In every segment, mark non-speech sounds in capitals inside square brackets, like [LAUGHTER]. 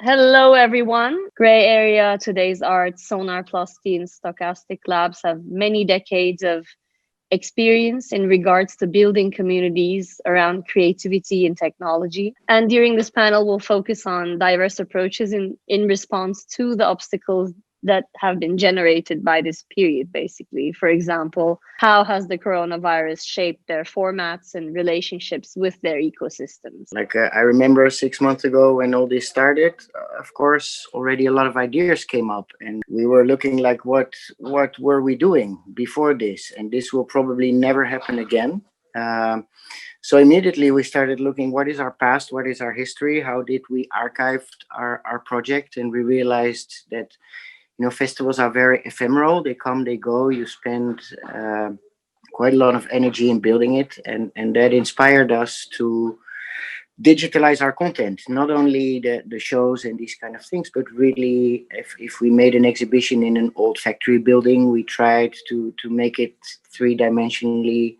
Hello, everyone. Gray Area, Today's Art, Sonar Plasty, and Stochastic Labs have many decades of experience in regards to building communities around creativity and technology. And during this panel, we'll focus on diverse approaches in, in response to the obstacles that have been generated by this period, basically. For example, how has the coronavirus shaped their formats and relationships with their ecosystems? Like uh, I remember six months ago when all this started, uh, of course, already a lot of ideas came up, and we were looking like, what what were we doing before this? And this will probably never happen again. Um, so immediately we started looking what is our past what is our history how did we archive our, our project and we realized that you know festivals are very ephemeral. They come they go. You spend uh, quite a lot of energy in building it and and that inspired us to digitalize our content. Not only the the shows and these kind of things but really if, if we made an exhibition in an old factory building we tried to to make it three dimensionally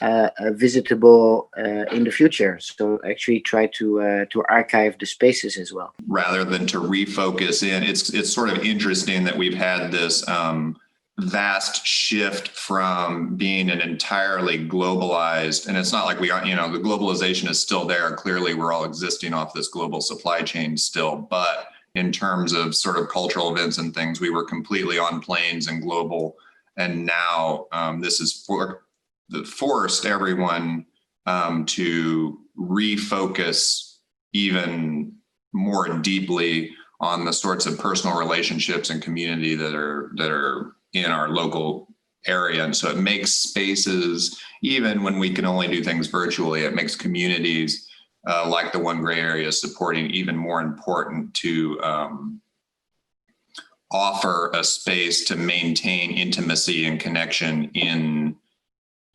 uh, uh, visitable uh, in the future. So actually try to uh, to archive the spaces as well. Rather than to refocus in, it's it's sort of interesting that we've had this um, vast shift from being an entirely globalized, and it's not like we are, you know, the globalization is still there. Clearly, we're all existing off this global supply chain still, but in terms of sort of cultural events and things, we were completely on planes and global. And now um, this is for that forced everyone um, to refocus even more deeply on the sorts of personal relationships and community that are that are in our local area. And so it makes spaces even when we can only do things virtually it makes communities uh, like the one gray area supporting even more important to um, offer a space to maintain intimacy and connection in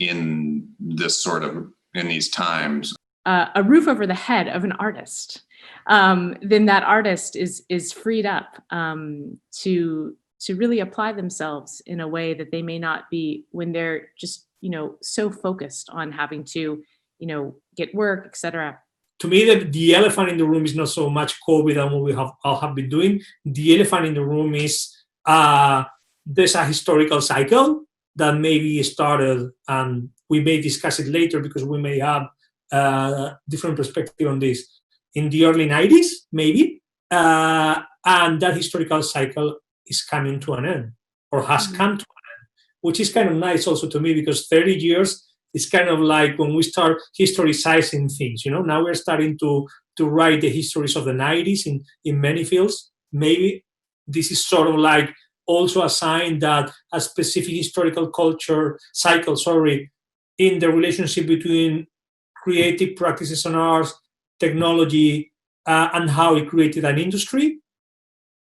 in this sort of in these times. Uh, a roof over the head of an artist. Um, then that artist is is freed up um, to to really apply themselves in a way that they may not be when they're just you know so focused on having to you know get work etc to me the, the elephant in the room is not so much covid and what we have all have been doing. The elephant in the room is uh, there's a historical cycle that maybe started and we may discuss it later because we may have a different perspective on this. In the early 90s maybe uh, and that historical cycle is coming to an end or has mm-hmm. come to an end which is kind of nice also to me because 30 years is kind of like when we start historicizing things you know? Now we're starting to to write the histories of the 90s in in many fields. Maybe this is sort of like also a sign that a specific historical culture cycle, sorry, in the relationship between creative practices and arts, technology, uh, and how it created an industry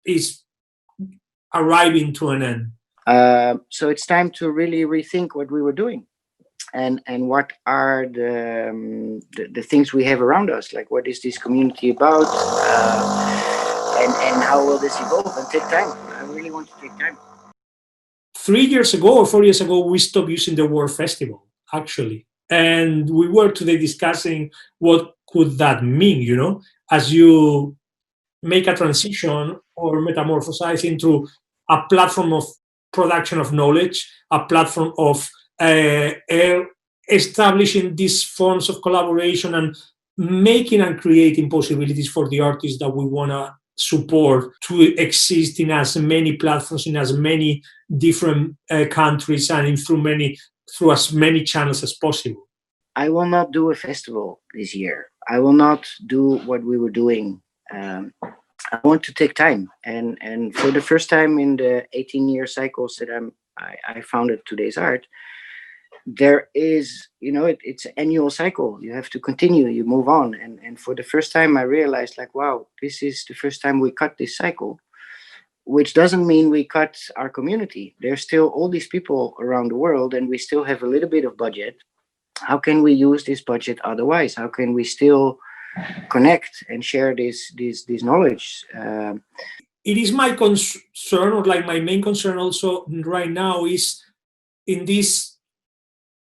is arriving to an end. Uh, so it's time to really rethink what we were doing and and what are the, um, the, the things we have around us like what is this community about uh, and and how will this evolve and take time want to take time. Three years ago or four years ago, we stopped using the word festival, actually. And we were today discussing what could that mean, you know, as you make a transition or metamorphosize into a platform of production of knowledge, a platform of uh, establishing these forms of collaboration and making and creating possibilities for the artists that we want to support to exist in as many platforms in as many different uh, countries and in through many through as many channels as possible. I will not do a festival this year. I will not do what we were doing. Um, i want to take time and and for the first time in the 18 year cycles that i'm i, I founded today's art there is you know it, it's annual cycle. You have to continue you move on. And and for the first time i realized like wow this is the first time we cut this cycle which doesn't mean we cut our community. There's still all these people around the world and we still have a little bit of budget. How can we use this budget otherwise? How can we still connect and share this this this knowledge? Um, it is my concern or like my main concern also right now is in this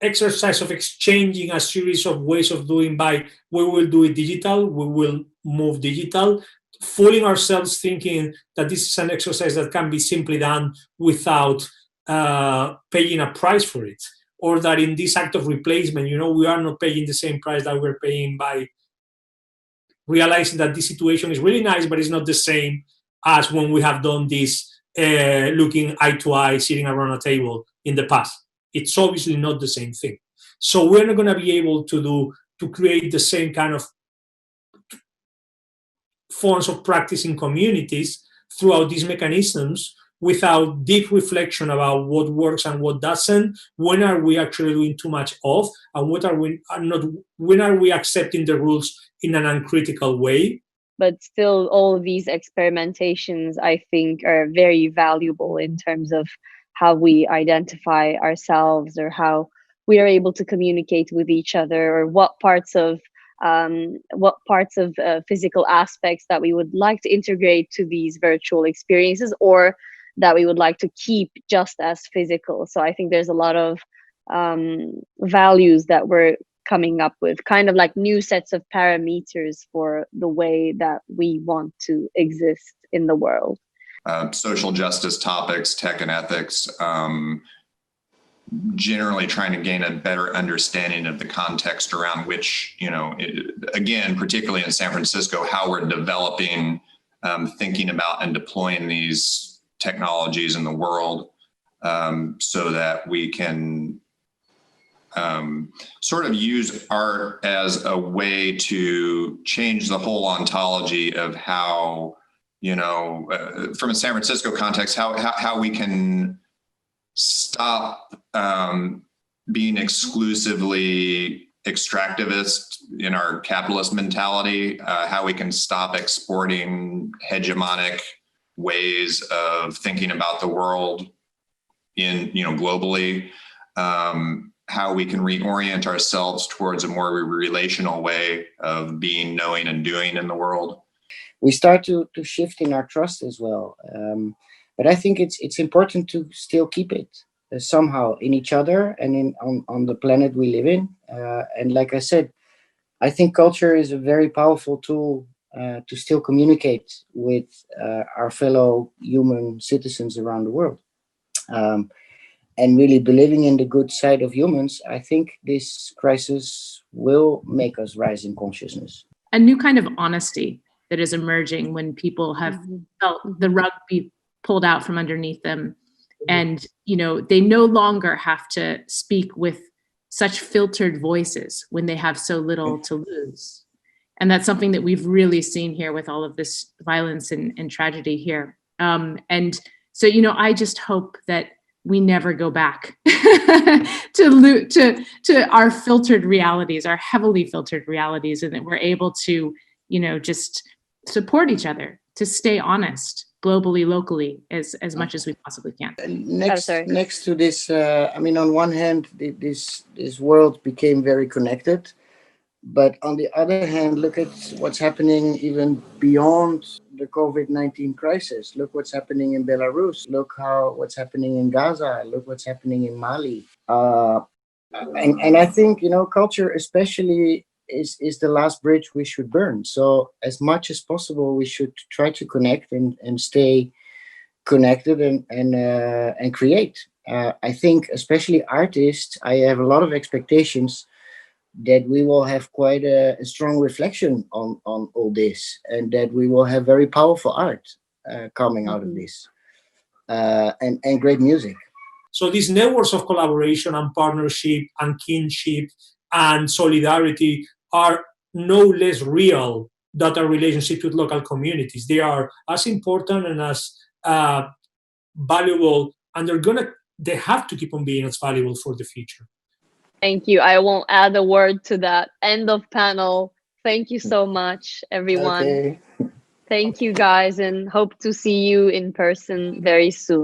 exercise of exchanging a series of ways of doing by we will do it digital we will move digital fooling ourselves thinking that this is an exercise that can be simply done without uh, paying a price for it, or that in this act of replacement, you know, we are not paying the same price that we're paying by realizing that this situation is really nice, but it's not the same as when we have done this uh, looking eye to eye, sitting around a table in the past. It's obviously not the same thing. So we're not going to be able to do to create the same kind of forms of practice in communities throughout these mechanisms without deep reflection about what works and what doesn't when are we actually doing too much of and what are we are not when are we accepting the rules in an uncritical way but still all these experimentations i think are very valuable in terms of how we identify ourselves or how we are able to communicate with each other or what parts of um, what parts of uh, physical aspects that we would like to integrate to these virtual experiences or that we would like to keep just as physical. So i think there's a lot of um, values that we're coming up with kind of like new sets of parameters for the way that we want to exist in the world uh, social justice topics, tech and ethics, um, generally trying to gain a better understanding of the context around which, you know, it, again, particularly in San Francisco, how we're developing, um, thinking about and deploying these technologies in the world um, so that we can um, sort of use art as a way to change the whole ontology of how you know, uh, from a San Francisco context, how how, how we can stop um, being exclusively extractivist in our capitalist mentality, uh, how we can stop exporting hegemonic ways of thinking about the world in you know globally. Um, how we can reorient ourselves towards a more relational way of being, knowing, and doing in the world we start to, to shift in our trust as well. Um, but I think it's it's important to still keep it uh, somehow in each other and in on, on the planet we live in. Uh, and like I said, I think culture is a very powerful tool uh, to still communicate with uh, our fellow human citizens around the world. Um, and really believing in the good side of humans, I think this crisis will make us rise in consciousness. A new kind of honesty that is emerging when people have Mhm. felt the rug be pulled out from underneath them. And you know they no longer have to speak with such filtered voices when they have so little to lose. And that's something that we've really seen here with all of this violence and, and tragedy here. Um, and so you know i just hope that we never go back [LAUGHS] to lo- to to our filtered realities our heavily filtered realities and that we're able to you know just support each other to stay honest globally locally as as much as we possibly can. And next sorry. next to this uh, i mean on one hand thi- this this world became very connected but on the other hand look at what's happening even beyond the covid-19 crisis. Look what's happening in belarus. Look how what's happening in gaza. Look what's happening in mali. Uh, and, and i think you know culture especially is is the last bridge we should burn so as much as possible we should try to connect and and stay connected and and uh, and create. Uh, I think, especially artists, I have a lot of expectations that we will have quite a, a strong reflection on on all this, and that we will have very powerful art uh, coming out of Mhm. this, uh, and and great music. So these networks of collaboration and partnership and kinship and solidarity are no less real than our relationship with local communities. They are as important and as uh, valuable, and they're gonna they have to keep on being as valuable for the future. Thank you. I won't add a word to that. End of panel. Thank you so much, everyone. Okay. Thank you, guys, and hope to see you in person very soon.